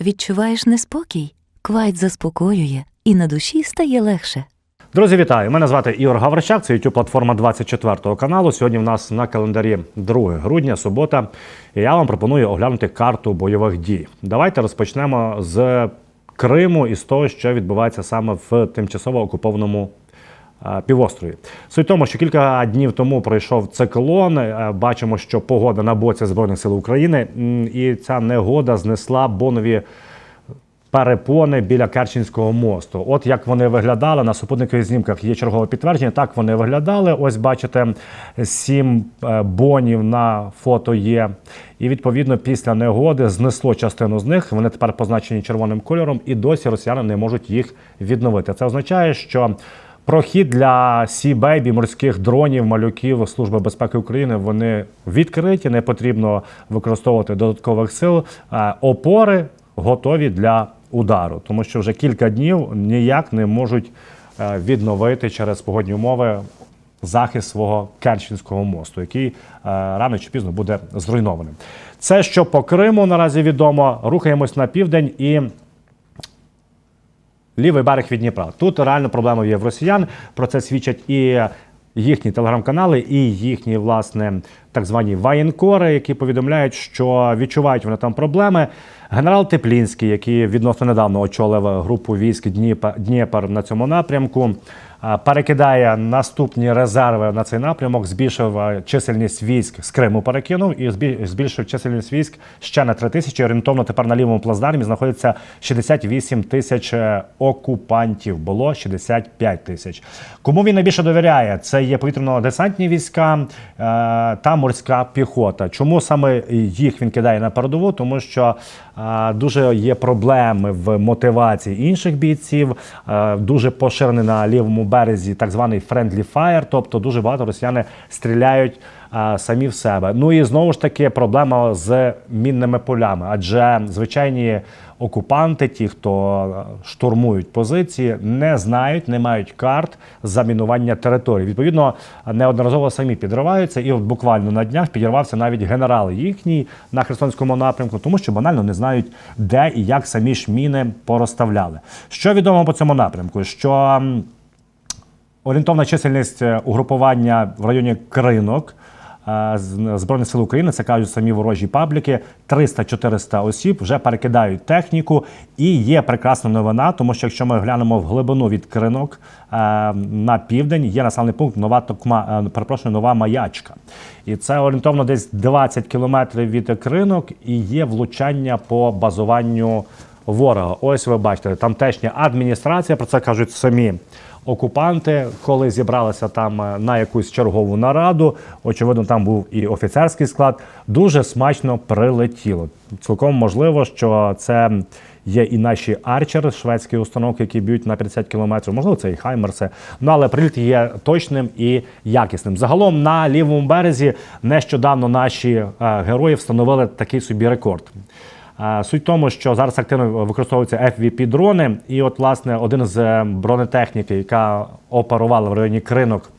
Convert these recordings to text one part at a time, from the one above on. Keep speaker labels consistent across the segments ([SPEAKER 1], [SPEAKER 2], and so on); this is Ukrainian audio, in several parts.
[SPEAKER 1] Відчуваєш неспокій? Квайт заспокоює, і на душі стає легше.
[SPEAKER 2] Друзі, вітаю! Мене звати Ігор Гаврищак, це youtube платформа 24 каналу. Сьогодні в нас на календарі 2 грудня, субота. І я вам пропоную оглянути карту бойових дій. Давайте розпочнемо з Криму і з того, що відбувається саме в тимчасово окупованому півострові. Суть тому, що кілька днів тому пройшов циклон. Е, Бачимо, що погода на боці Збройних сил України, і ця негода знесла бонові перепони біля Керченського мосту. От як вони виглядали на супутникових знімках. Є чергове підтвердження. Так вони виглядали. Ось бачите, сім е, бонів на фото є. І відповідно після негоди знесло частину з них. Вони тепер позначені червоним кольором, і досі росіяни не можуть їх відновити. Це означає, що Прохід для Сі-Бейбі, морських дронів, малюків Служби безпеки України вони відкриті, не потрібно використовувати додаткових сил. Е, Опори готові для удару, тому що вже кілька днів ніяк не можуть е, відновити через погодні умови захист свого Керченського мосту, який е, рано чи пізно буде зруйнованим. Це що по Криму наразі відомо. Рухаємось на південь і. Лівий берег від Дніпра. Тут реально проблема є в росіян. Про це свідчать і їхні телеграм-канали, і їхні, власне, так звані воєнкори, які повідомляють, що відчувають вони там проблеми. Генерал Теплінський, який відносно недавно очолив групу військ Дніпр, Дніпр на цьому напрямку, перекидає наступні резерви на цей напрямок, збільшив чисельність військ з Криму перекинув і збі- збільшив чисельність військ ще на 3 тисячі. Орієнтовно тепер на лівому плацдармі знаходиться 68 тисяч е, окупантів. Було 65 тисяч. Кому він найбільше довіряє? Це є повітряно-десантні війська е, та морська піхота. Чому саме їх він кидає на передову? Тому що е, дуже є проблеми в мотивації інших бійців. Дуже поширений на лівому березі так званий friendly fire, тобто дуже багато росіяни стріляють а, самі в себе. Ну і знову ж таки проблема з мінними полями, адже звичайні окупанти, ті, хто е, штурмують позиції, не знають, не мають карт замінування території. Відповідно, неодноразово самі підриваються, і от буквально на днях підірвався навіть генерал їхній на Херсонському напрямку, тому що банально не знають, де і як самі ж міни порозставляли. Що відомо по цьому напрямку? Що Орієнтовна чисельність е, угрупування в районі Кринок е, Збройних сил України, це кажуть самі ворожі пабліки, 300-400 осіб вже перекидають техніку. І є прекрасна новина, тому що якщо ми глянемо в глибину від Кринок е, на південь, є населений пункт Нова Токма, перепрошую, Нова Маячка. І це орієнтовно десь 20 кілометрів від Кринок, і є влучання по базуванню ворога. Ось ви бачите, тамтешня адміністрація, про це кажуть самі окупанти, коли зібралися там е, на якусь чергову нараду. Очевидно, там був і офіцерський склад. Дуже смачно прилетіло. Цілком можливо, що це є і наші арчери, шведські установки, які б'ють на 50 кілометрів. Можливо, це і хаймерси. Ну але приліт є точним і якісним. Загалом на лівому березі нещодавно наші е, герої встановили такий собі рекорд. Суть в тому, що зараз активно використовуються FVP-дрони, і от, власне, один з е, бронетехніки, яка оперувала в районі кринок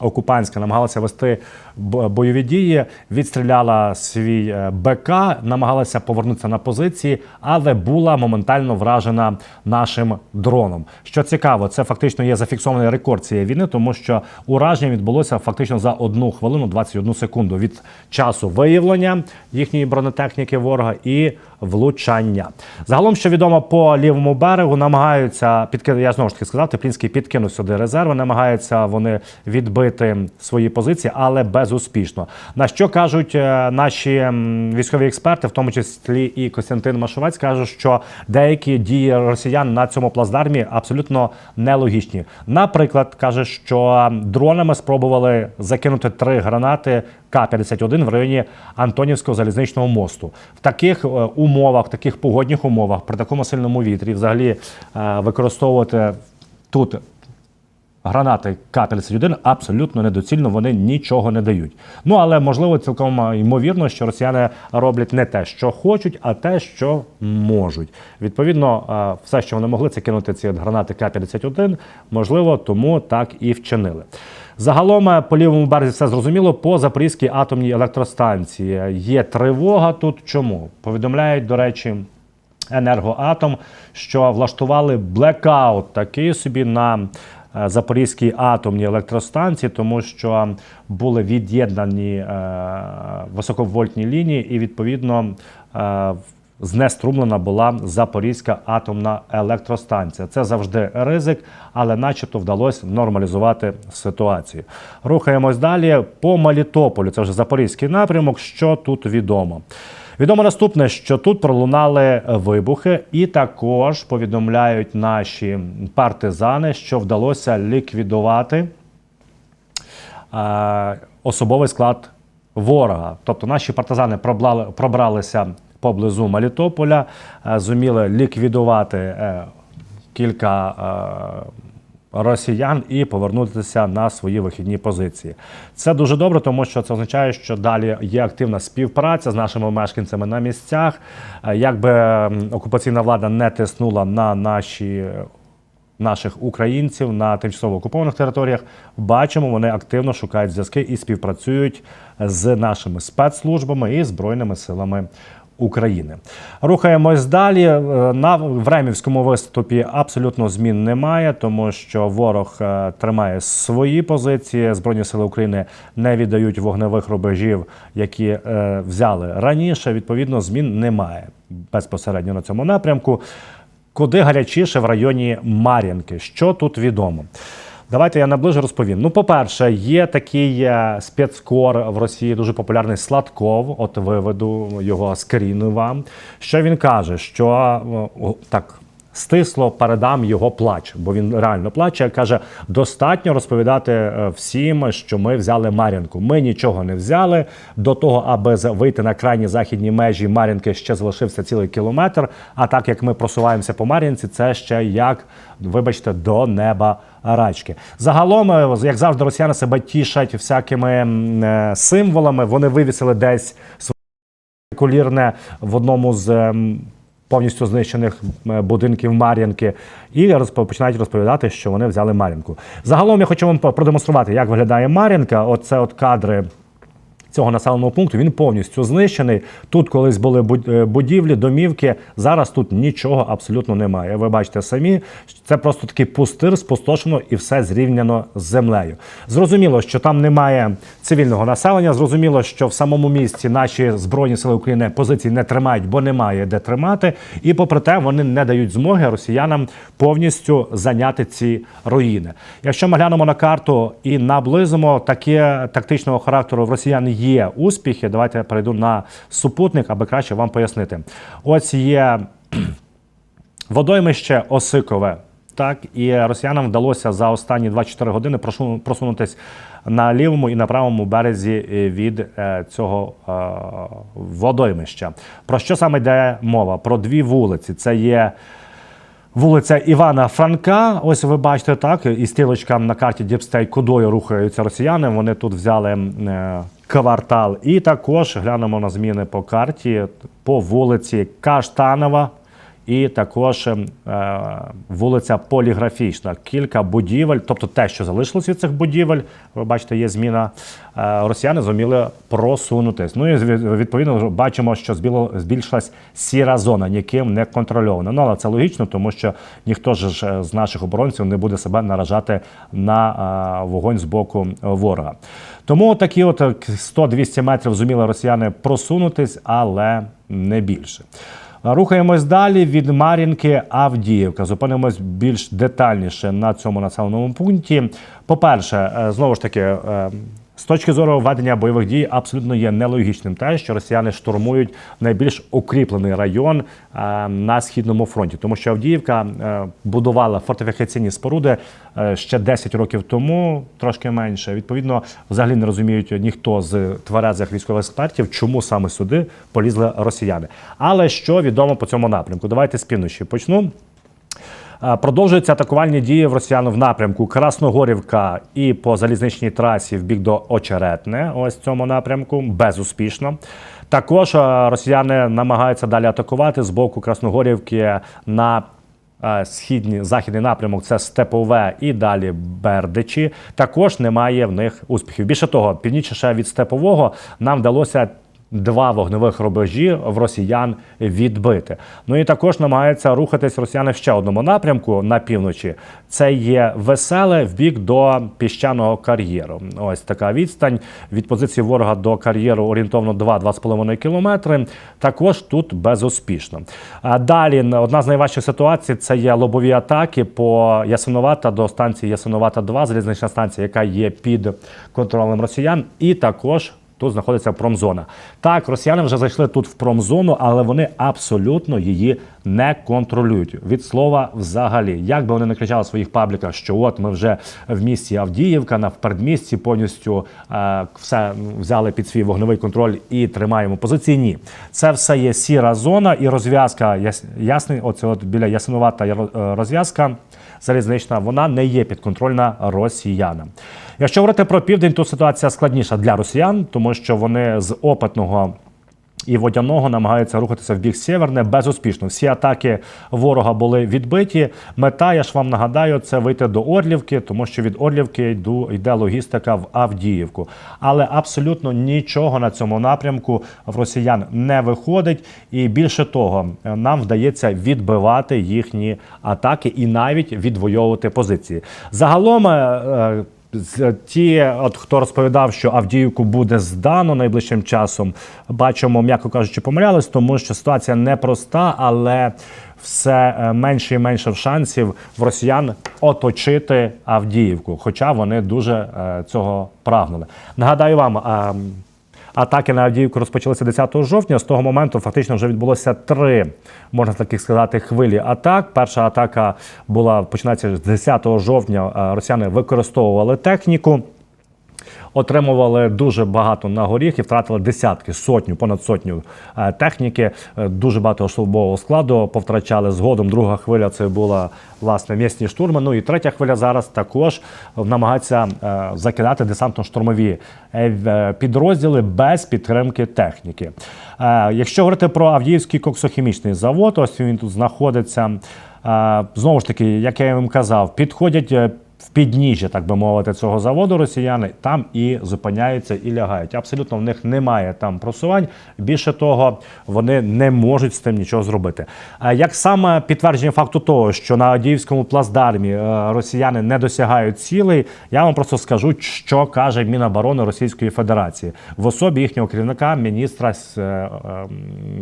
[SPEAKER 2] окупантська, намагалася вести бойові дії, відстріляла свій е, БК, намагалася повернутися на позиції, але була моментально вражена нашим дроном. Що цікаво, це фактично є зафіксований рекорд цієї війни, тому що ураження відбулося фактично за одну хвилину 21 секунду від часу виявлення їхньої бронетехніки ворога і влучання. Загалом, що відомо по лівому берегу, намагаються підкинути, я знову ж таки сказав, Теплінський підкинув сюди резерви, намагаються вони відбити свої позиції, але безуспішно. На що кажуть е, наші військові експерти, в тому числі і Костянтин Машовець, кажуть, що деякі дії росіян на цьому плацдармі абсолютно нелогічні. Наприклад, каже, що дронами спробували закинути три гранати К-51 в районі Антонівського залізничного мосту. В таких е, умовах, в таких погодних умовах, при такому сильному вітрі, взагалі е, використовувати тут гранати К-51 абсолютно недоцільно, вони нічого не дають. Ну але можливо цілком ймовірно, що росіяни роблять не те, що хочуть, а те, що можуть. Відповідно, все, що вони могли, це кинути ці гранати К-51, можливо, тому так і вчинили. Загалом е, по лівому березі все зрозуміло. По Запорізькій атомній електростанції є тривога тут. Чому повідомляють, до речі, енергоатом, що влаштували блекаут такий собі на Запорізькій атомній електростанції, тому що були від'єднані е, високовольтні лінії, і відповідно е, знеструмлена була Запорізька атомна електростанція. Це завжди ризик, але начебто вдалося нормалізувати ситуацію. Рухаємось далі по Мелітополю. Це вже Запорізький напрямок. Що тут відомо? Відомо наступне, що тут пролунали вибухи, і також повідомляють наші партизани, що вдалося ліквідувати е, особовий склад ворога. Тобто наші партизани пробрали, пробралися поблизу Мелітополя, е, зуміли ліквідувати е, кілька е, росіян і повернутися на свої вихідні позиції. Це дуже добре, тому що це означає, що далі є активна співпраця з нашими мешканцями на місцях. Е, Якби окупаційна влада не тиснула на наші наших українців на тимчасово окупованих територіях. Бачимо, вони активно шукають зв'язки і співпрацюють з нашими спецслужбами і збройними силами. України рухаємось далі. Е, На Времівському виступі абсолютно змін немає, тому що ворог е, тримає свої позиції. Збройні сили України не віддають вогневих рубежів, які е, взяли раніше. Відповідно, змін немає безпосередньо на цьому напрямку. Куди гарячіше в районі Мар'їнки? Що тут відомо? Давайте я наближу розповім. Ну, по-перше, є такий е, спецкор в Росії, дуже популярний Сладков. От виведу його скріну вам. Що він каже? Що так. Стисло передам його плач, бо він реально плаче. Каже: достатньо розповідати е, всім, що ми взяли Мар'їнку. Ми нічого не взяли. До того, аби вийти на крайні західні межі Мар'їнки, ще залишився цілий кілометр. А так як ми просуваємося по Мар'їнці, це ще як, вибачте, до неба рачки. Загалом, е, як завжди, росіяни себе тішать всякими е, символами. Вони вивісили десь кулірне в одному з повністю знищених будинків Мар'янки, і починають розповідати, що вони взяли Мар'янку. Загалом я хочу вам продемонструвати, як виглядає Мар'янка. Оце от кадри. Цього населеного пункту він повністю знищений. Тут колись були е, будівлі, домівки. Зараз тут нічого абсолютно немає. Ви бачите самі, це просто такий пустир, спустошено і все зрівняно з землею. Зрозуміло, що там немає цивільного населення. Зрозуміло, що в самому місті наші збройні сили України позиції не тримають, бо немає де тримати. І попри те, вони не дають змоги росіянам повністю зайняти ці руїни. Якщо ми глянемо на карту і наблизимо таке тактичного характеру в росіян є успіхи. Давайте я перейду на супутник, аби краще вам пояснити. Ось є водоймище Осикове. Так, і росіянам вдалося за останні 24 години просунутись на лівому і на правому березі е, від е, цього е, водоймища. Про що саме йде мова? Про дві вулиці. Це є Вулиця Івана Франка. Ось ви бачите так, і стрілочка на карті Діпстей, кудою рухаються росіяни. Вони тут взяли е, квартал. І також глянемо на зміни по карті по вулиці Каштанова. І також е, вулиця Поліграфічна. Кілька будівель, тобто те, що залишилось від цих будівель, ви бачите, є зміна. Е, росіяни зуміли просунутись. Ну і відповідно бачимо, що збільшилась сіра зона, ніким не контрольована. Ну але це логічно, тому що ніхто ж з наших оборонців не буде себе наражати на е, вогонь з боку ворога. Тому такі от е, 100-200 метрів зуміли росіяни просунутись, але не більше. Рухаємось далі від Мар'їнки Авдіївка. Зупинимось більш детальніше на цьому населеному пункті. По-перше, е, знову ж таки, е, з точки зору ведення бойових дій, абсолютно є нелогічним те, що росіяни штурмують найбільш укріплений район е, на східному фронті, тому що Авдіївка е, будувала фортифікаційні споруди е, ще 10 років тому, трошки менше. Відповідно, взагалі не розуміють ніхто з тверезих військових експертів, чому саме сюди полізли росіяни. Але що відомо по цьому напрямку? Давайте з півночі почну. Е, Продовжуються атакувальні дії в росіян в напрямку Красногорівка і по залізничній трасі в бік до Очеретне. Ось в цьому напрямку безуспішно. Також е, росіяни намагаються далі атакувати з боку Красногорівки на е, східний західний напрямок. Це Степове і далі Бердичі. Також немає в них успіхів. Більше того, північніше від Степового нам вдалося два вогневих рубежі в росіян відбити. Ну і також намагаються рухатись росіяни в ще одному напрямку на півночі. Це є веселе в бік до піщаного кар'єру. Ось така відстань від позиції ворога до кар'єру орієнтовно 2-2,5 кілометри. Також тут безуспішно. А далі одна з найважчих ситуацій це є лобові атаки по Ясиновата до станції Ясиновата 2 залізнична станція, яка є під контролем росіян, і також. Тут знаходиться промзона. Так, росіяни вже зайшли тут в промзону, але вони абсолютно її не контролюють. Від слова взагалі. Як би вони не кричали в своїх пабліках, що от ми вже в місті Авдіївка, на передмісті повністю е, все взяли під свій вогневий контроль і тримаємо позиції. Ні, це все є сіра зона і розв'язка яс, ясний, оце от біля ясинувата е, розв'язка залізнична, вона не є підконтрольна росіянам. Якщо говорити про південь, то ситуація складніша для росіян, тому що вони з опитного. І водяного намагаються рухатися в бік сєверне безуспішно. Всі атаки ворога були відбиті. Мета, я ж вам нагадаю, це вийти до Орлівки, тому що від Орлівки йду, йде логістика в Авдіївку. Але абсолютно нічого на цьому напрямку в росіян не виходить. І більше того, нам вдається відбивати їхні атаки і навіть відвоювати позиції. Загалом. Ті, от хто розповідав, що Авдіївку буде здано найближчим часом, бачимо, м'яко кажучи, помилялись, тому що ситуація непроста, але все е, менше і менше шансів в росіян оточити Авдіївку, хоча вони дуже е, цього прагнули. Нагадаю вам. Атаки на Авдіївку розпочалися 10 жовтня. З того моменту фактично вже відбулося три, можна таких сказати, хвилі атак. Перша атака була починається з 10 жовтня. Е, Росіяни використовували техніку. Отримували дуже багато на горіх і втратили десятки, сотню, понад сотню е, техніки, е, дуже багато особового складу повтрачали. Згодом друга хвиля це була власне місні штурми. Ну і третя хвиля зараз також намагається е, закидати десантно-штурмові підрозділи без підтримки техніки. Якщо говорити про Авдіївський коксохімічний завод, ось він тут знаходиться. Знову ж таки, як я вам казав, підходять. В підніжжя, так би мовити, цього заводу росіяни там і зупиняються і лягають. Абсолютно в них немає там просувань. Більше того, вони не можуть з тим нічого зробити. Як саме підтвердження факту того, що на Адіївському плацдармі е, росіяни не досягають цілей, я вам просто скажу, що каже Міноборони Російської Федерації в особі їхнього керівника, міністра е, е,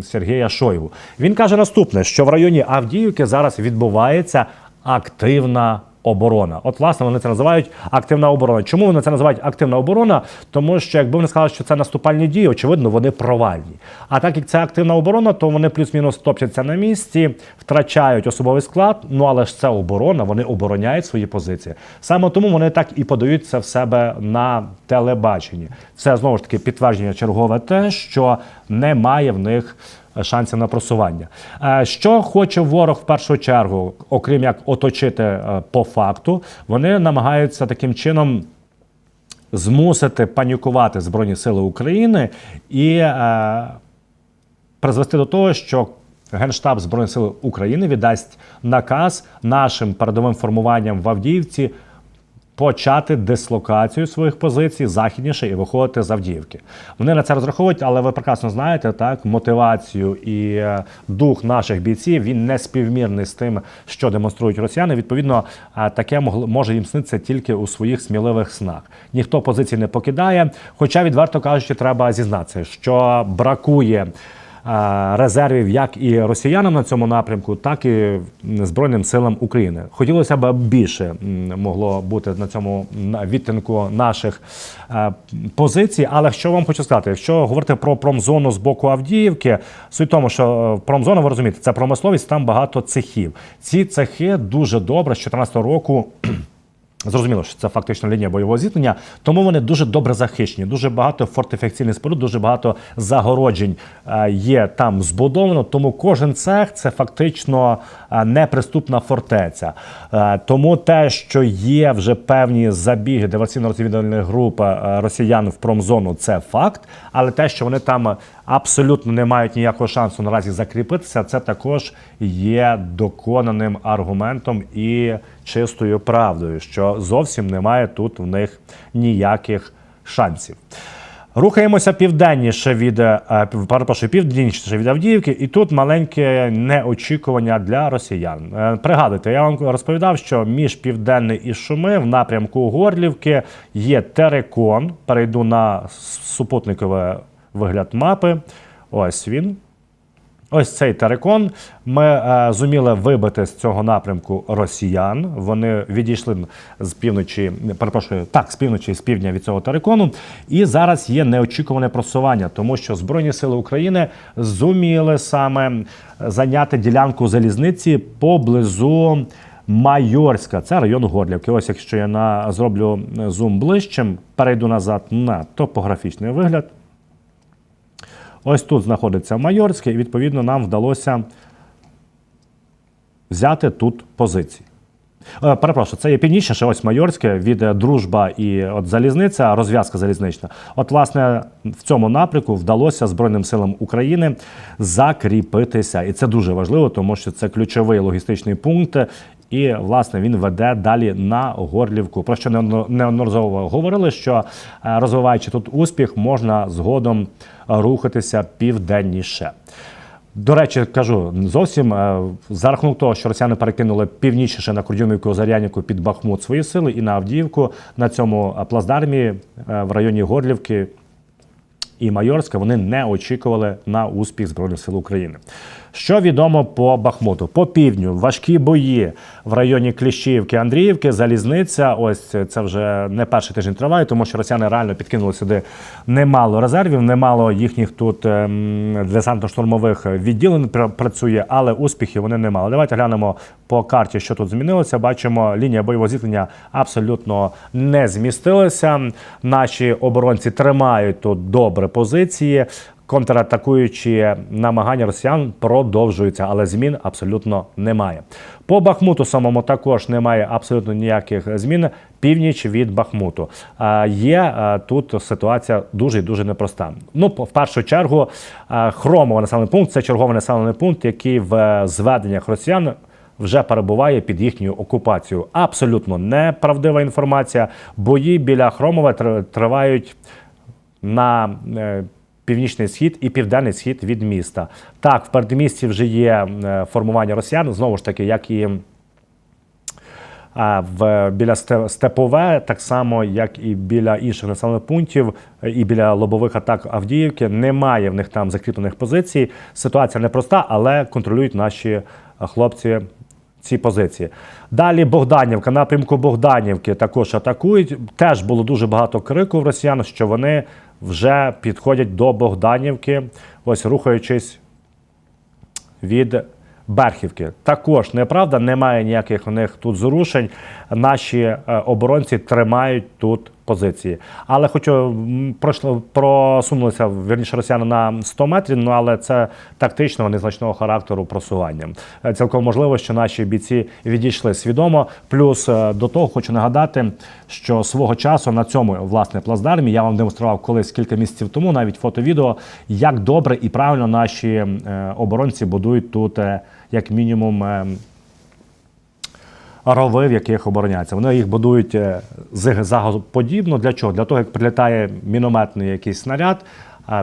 [SPEAKER 2] Сергія Шойгу. Він каже наступне: що в районі Авдіївки зараз відбувається активна оборона. От, власне, вони це називають активна оборона. Чому вони це називають активна оборона? Тому що якби вони сказали, що це наступальні дії, очевидно, вони провальні. А так як це активна оборона, то вони плюс-мінус топчаться на місці, втрачають особовий склад. Ну але ж це оборона, вони обороняють свої позиції. Саме тому вони так і подають це в себе на телебаченні. Це знову ж таки підтвердження чергове те, що немає в них шансів на просування. Е, Що хоче ворог в першу чергу, окрім як оточити е, по факту, вони намагаються таким чином. Змусити панікувати Збройні Сили України і е, призвести до того, що Генштаб Збройних сил України віддасть наказ нашим передовим формуванням в Авдіївці почати дислокацію своїх позицій західніше і виходити з Авдіївки. Вони на це розраховують, але ви прекрасно знаєте, так мотивацію і е, дух наших бійців він не співмірний з тим, що демонструють росіяни. Відповідно, е, таке може їм сниться тільки у своїх сміливих снах. Ніхто позиції не покидає. Хоча, відверто кажучи, треба зізнатися, що бракує. Е, Резервів як і росіянам на цьому напрямку, так і Збройним силам України. Хотілося б більше могло бути на цьому відтинку наших е, позицій. Але що вам хочу сказати, якщо говорити про промзону з боку Авдіївки, суть тому, що е, промзона, ви розумієте, це промисловість, там багато цехів. Ці цехи дуже добре з 2014 року. Зрозуміло, що це фактично лінія бойового зіткнення, тому вони дуже добре захищені. Дуже багато фортифікаційних споруд, дуже багато загороджень е, є там збудовано. Тому кожен цех це фактично е, неприступна фортеця. Е, Тому те, що є вже певні забіги диверсійно-розвідувальних груп е, росіян в промзону, це факт. Але те, що вони там абсолютно не мають ніякого шансу наразі закріпитися, це також є доконаним аргументом і чистою правдою, що зовсім немає тут в них ніяких шансів. Рухаємося південніше від е, перепрошую, південніше від Авдіївки, і тут маленьке неочікування для росіян. Е, Пригадуйте, я вам розповідав, що між південний і Шуми в напрямку Горлівки є терекон. Перейду на супутниковий вигляд мапи. Ось він. Ось цей терекон. Ми е, зуміли вибити з цього напрямку росіян. Вони відійшли з півночі, перепрошую, так, з півночі і з півдня від цього терекону. І зараз є неочікуване просування, тому що Збройні сили України зуміли саме зайняти ділянку залізниці поблизу. Майорська, це район Горлівки. Ось якщо я на зроблю зум ближчим, перейду назад на топографічний вигляд. Ось тут знаходиться Майорське, і відповідно нам вдалося взяти тут позиції. Е, Перепрошую, це є північніше, ось Майорське від е, Дружба і от залізниця, розв'язка залізнична. От, власне, в цьому напрямку вдалося Збройним силам України закріпитися. І це дуже важливо, тому що це ключовий логістичний пункт. І, власне, він веде далі на Горлівку. Про що неодноразово говорили, що е, розвиваючи тут успіх, можна згодом рухатися південніше. До речі, кажу зовсім е, за рахунок того, що росіяни перекинули північніше на Курдюмівку, Озарянівку під Бахмут свої сили і на Авдіївку на цьому е, плацдармі в районі Горлівки і Майорська вони не очікували на успіх Збройних сил України. Що відомо по Бахмуту? По півдню важкі бої в районі Кліщівки, Андріївки, залізниця. Ось це вже не перший тиждень триває, тому що росіяни реально підкинули сюди немало резервів, немало їхніх тут ем, десантно-штурмових відділень пр- працює, але успіхів вони не мали. Давайте глянемо по карті, що тут змінилося. Бачимо, лінія бойового зіткнення абсолютно не змістилася. Наші оборонці тримають тут добре позиції. Контратакуючі намагання росіян продовжуються, але змін абсолютно немає. По Бахмуту самому також немає абсолютно ніяких змін. Північ від Бахмуту є тут ситуація дуже і дуже непроста. Ну, в першу чергу, хромовий населений пункт це черговий населений пункт, який в е, зведеннях росіян вже перебуває під їхньою окупацією. Абсолютно неправдива інформація. Бої біля Хромова тр- тривають на е, північний схід і південний схід від міста. Так, в передмісті вже є е, формування росіян, знову ж таки, як і. В біля Сте- Степове, так само як і біля інших населених пунктів, е, і біля лобових атак Авдіївки, немає в них там закріплених позицій. Ситуація непроста, але контролюють наші е, хлопці ці позиції. Далі Богданівка, напрямку Богданівки також атакують. Теж було дуже багато крику в росіян, що вони вже підходять до Богданівки, ось рухаючись від Берхівки. Також неправда, немає ніяких у них тут зрушень. Наші е, оборонці тримають тут позиції. Але хочу пройшло, просунулися вірніше росіяни на 100 метрів, ну але це тактичного незначного характеру просування. Е, Цілком можливо, що наші бійці відійшли свідомо. Плюс е, до того хочу нагадати, що свого часу на цьому власне плацдармі я вам демонстрував колись кілька місяців тому, навіть фото-відео, як добре і правильно наші е, оборонці будують тут, е, як мінімум. Рови, в яких обороняються. Вони їх будують е, зигзагоподібно. Для чого? Для того, як прилітає мінометний якийсь снаряд,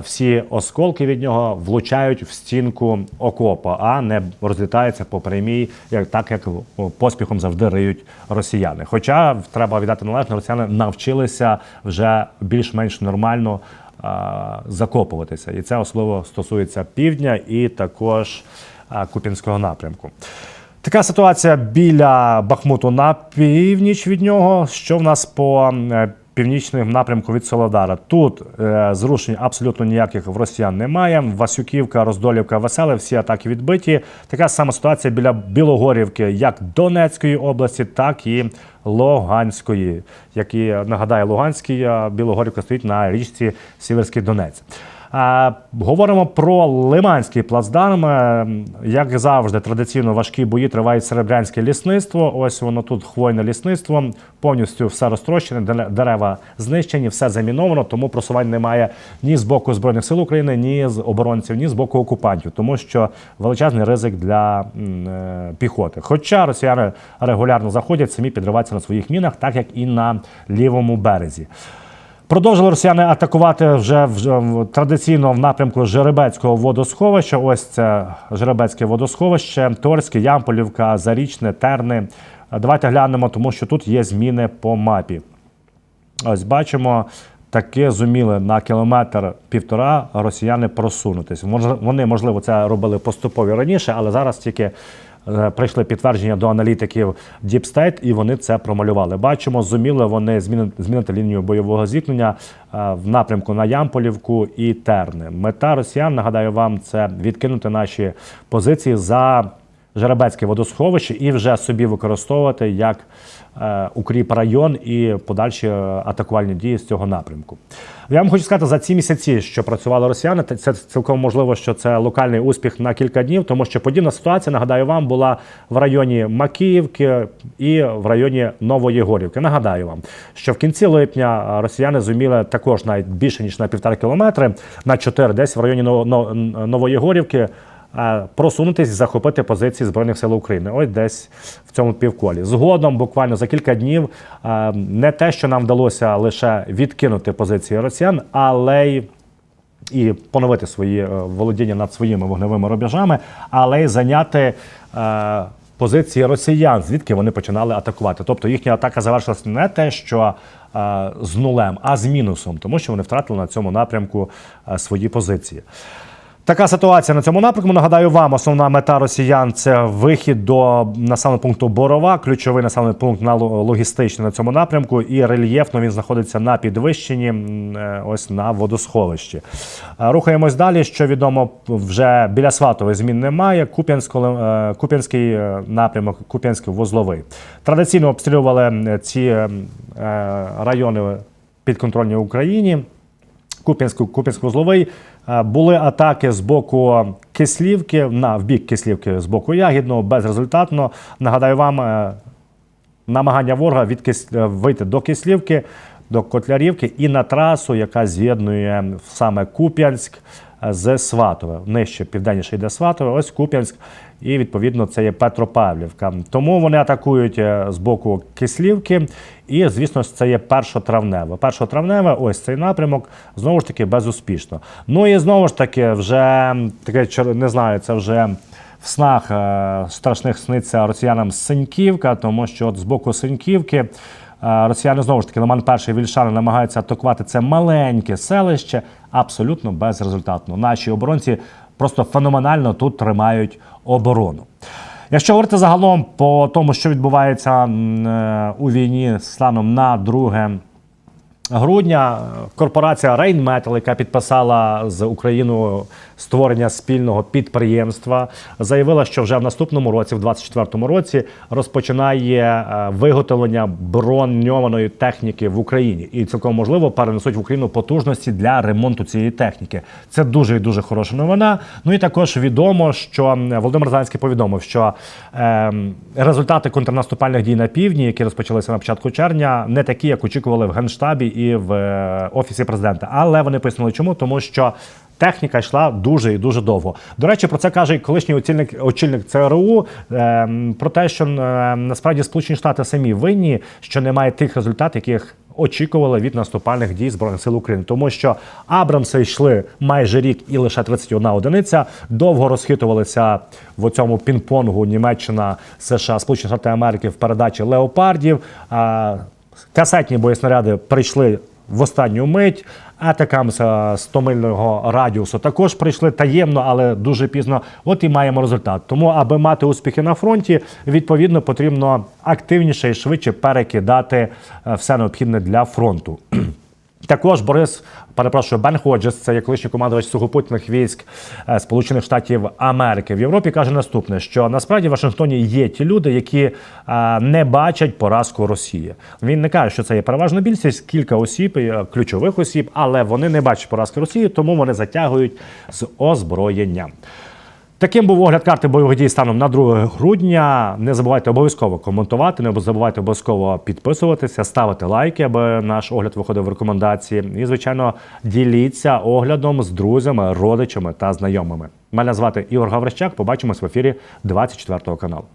[SPEAKER 2] всі осколки від нього влучають в стінку окопа, а не розлітаються по прямій, як так як поспіхом завжди риють росіяни. Хоча треба віддати належне, росіяни навчилися вже більш-менш нормально закопуватися, і це особливо стосується півдня і також Купінського напрямку. Така ситуація біля Бахмуту на північ від нього. Що в нас по е, північному напрямку від Солодара? Тут е, зрушень абсолютно ніяких в росіян немає. Васюківка, Роздолівка, Веселе, всі атаки відбиті. Така сама ситуація біля Білогорівки, як Донецької області, так і Луганської. Як і нагадаю, Луганський Білогорівка стоїть на річці Сіверський Донець. Говоримо про Лиманський плацдарм. Е, Як завжди, традиційно важкі бої тривають серебрянське лісництво. Ось воно тут хвойне лісництво. Повністю все розтрощене, дерева знищені, все заміновано, тому просувань немає ні з боку Збройних сил України, ні з оборонців, ні з боку окупантів, тому що величезний ризик для е, піхоти. Хоча росіяни регулярно заходять, самі підриваються на своїх мінах, так як і на лівому березі. Продовжили росіяни атакувати вже, вже традиційно в напрямку Жеребецького водосховища. Ось це Жеребецьке водосховище, Торське, Ямполівка, Зарічне, Терни. Давайте глянемо, тому що тут є зміни по мапі. Ось бачимо, таки зуміли на кілометр півтора росіяни просунутись. Вони, можливо, це робили поступово раніше, але зараз тільки прийшли підтвердження до аналітиків Deep State, і вони це промалювали. Бачимо, зуміли вони змінити змінити лінію бойового зіткнення е, в напрямку на Ямполівку і Терни. Мета росіян, нагадаю вам, це відкинути наші позиції за Жеребецьке водосховище і вже собі використовувати як е, укріп район і подальші е, атакувальні дії з цього напрямку. Я вам хочу сказати, за ці місяці, що працювали росіяни, це цілком можливо, що це локальний успіх на кілька днів, тому що подібна ситуація, нагадаю вам, була в районі Макіївки і в районі Новоєгорівки. Нагадаю вам, що в кінці липня е, росіяни зуміли також навіть більше ніж на півтора кілометри, на чотири, десь в районі Ново- Ново- Новоєгорівки просунутись, захопити позиції Збройних сил України. Ось десь в цьому півколі. Згодом, буквально за кілька днів, е, не те, що нам вдалося лише відкинути позиції росіян, але й і поновити свої е, володіння над своїми вогневими рубежами, але й зайняти е, позиції росіян, звідки вони починали атакувати. Тобто їхня атака завершилася не те, що е, з нулем, а з мінусом, тому що вони втратили на цьому напрямку е, свої позиції. Така ситуація на цьому напрямку. Нагадаю вам, основна мета росіян це вихід до населеного пункту Борова, ключовий населений пункт на логістичний на цьому напрямку. І рельєфно він знаходиться на підвищенні, е, ось на водосховищі. Е, Рухаємось далі. Що відомо, вже біля Сватової змін немає. Е, Куп'янський напрямок, Куп'янський вузловий. Традиційно обстрілювали ці райони підконтрольні Україні. Куп'янську, Куп'янськ-Вузловий. Е, Були атаки з боку Кислівки, на, в бік Кислівки з боку Ягідного, безрезультатно. Нагадаю вам, е, намагання ворога від Кис... е, вийти до Кислівки, до Котлярівки і на трасу, яка з'єднує саме Куп'янськ з Сватове. Нижче південніше йде Сватове, ось Куп'янськ, і відповідно це є Петропавлівка. Тому вони атакують е, з боку Кислівки. І, звісно це є першотравневе. Першотравневе, ось цей напрямок, знову ж таки, безуспішно. Ну і знову ж таки, вже таке не знаю, це вже в снах е, страшних сниться росіянам Синьківка, тому що от з боку Синьківки. е, Росіяни знову ж таки Лиман перший Вільшани намагаються атакувати це маленьке селище абсолютно безрезультатно. Наші оборонці просто феноменально тут тримають оборону. Якщо говорити загалом по тому, що відбувається е, у війні станом на 2 грудня, корпорація Rheinmetall, яка підписала з Україною створення спільного підприємства, заявила, що вже в наступному році, в 2024 році, розпочинає е, виготовлення броньованої техніки в Україні, і цілком можливо перенесуть в Україну потужності для ремонту цієї техніки. Це дуже і дуже хороша новина. Ну і також відомо, що Володимир Зеленський повідомив, що е, результати контрнаступальних дій на півдні, які розпочалися на початку червня, не такі, як очікували в генштабі і в е, офісі президента. Але вони пояснили, чому тому, що. Техніка йшла дуже і дуже довго. До речі, про це каже і колишній очільник, очільник ЦРУ е, про те, що е, насправді Сполучені Штати самі винні, що немає тих результатів, яких очікували від наступальних дій збройних сил України, тому що Абрамси йшли майже рік і лише 31 одиниця. Довго розхитувалися в цьому пінг-понгу Німеччина, США, Сполучені Штати Америки в передачі леопардів. Касетні боєснаряди прийшли в останню мить. Атакам з 100-мильного радіусу також прийшли таємно, але дуже пізно. От і маємо результат. Тому, аби мати успіхи на фронті, відповідно потрібно активніше і швидше перекидати е, все необхідне для фронту. Також Борис, перепрошую, Бен Ходжес, це є колишній командувач сухопутних військ е, Сполучених Штатів Америки в Європі, каже наступне: що насправді в Вашингтоні є ті люди, які е, не бачать поразку Росії. Він не каже, що це є переважна більшість, кілька осіб, е, ключових осіб, але вони не бачать поразки Росії, тому вони затягують з озброєнням. Таким був огляд карти бойових дій станом на 2 грудня. Не забувайте обов'язково коментувати, не забувайте обов'язково підписуватися, ставити лайки, аби наш огляд виходив в рекомендації. І, звичайно, діліться оглядом з друзями, родичами та знайомими. Мене звати Ігор Гаврищак. Побачимось в ефірі 24 каналу.